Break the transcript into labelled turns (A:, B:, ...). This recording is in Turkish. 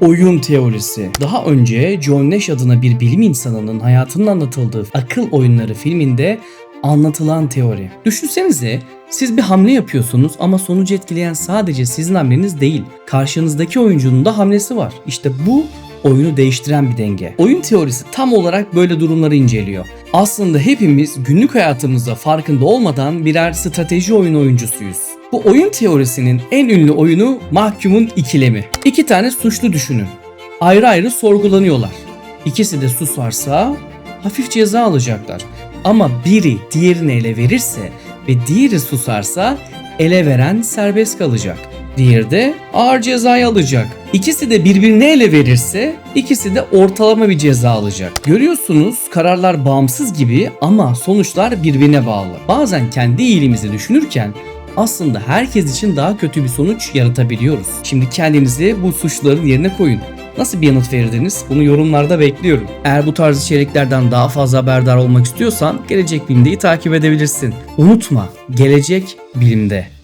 A: Oyun teorisi. Daha önce John Nash adına bir bilim insanının hayatının anlatıldığı Akıl Oyunları filminde anlatılan teori. Düşünsenize siz bir hamle yapıyorsunuz ama sonucu etkileyen sadece sizin hamleniz değil. Karşınızdaki oyuncunun da hamlesi var. İşte bu oyunu değiştiren bir denge. Oyun teorisi tam olarak böyle durumları inceliyor. Aslında hepimiz günlük hayatımızda farkında olmadan birer strateji oyun oyuncusuyuz. Bu oyun teorisinin en ünlü oyunu Mahkum'un ikilemi. İki tane suçlu düşünün. Ayrı ayrı sorgulanıyorlar. İkisi de susarsa hafif ceza alacaklar. Ama biri diğerini ele verirse ve diğeri susarsa ele veren serbest kalacak. Diğeri de ağır cezayı alacak. İkisi de birbirine ele verirse ikisi de ortalama bir ceza alacak. Görüyorsunuz kararlar bağımsız gibi ama sonuçlar birbirine bağlı. Bazen kendi iyiliğimizi düşünürken aslında herkes için daha kötü bir sonuç yaratabiliyoruz. Şimdi kendinizi bu suçluların yerine koyun. Nasıl bir yanıt verirdiniz? Bunu yorumlarda bekliyorum. Eğer bu tarz içeriklerden daha fazla haberdar olmak istiyorsan Gelecek Bilim'deyi takip edebilirsin. Unutma, Gelecek Bilim'de.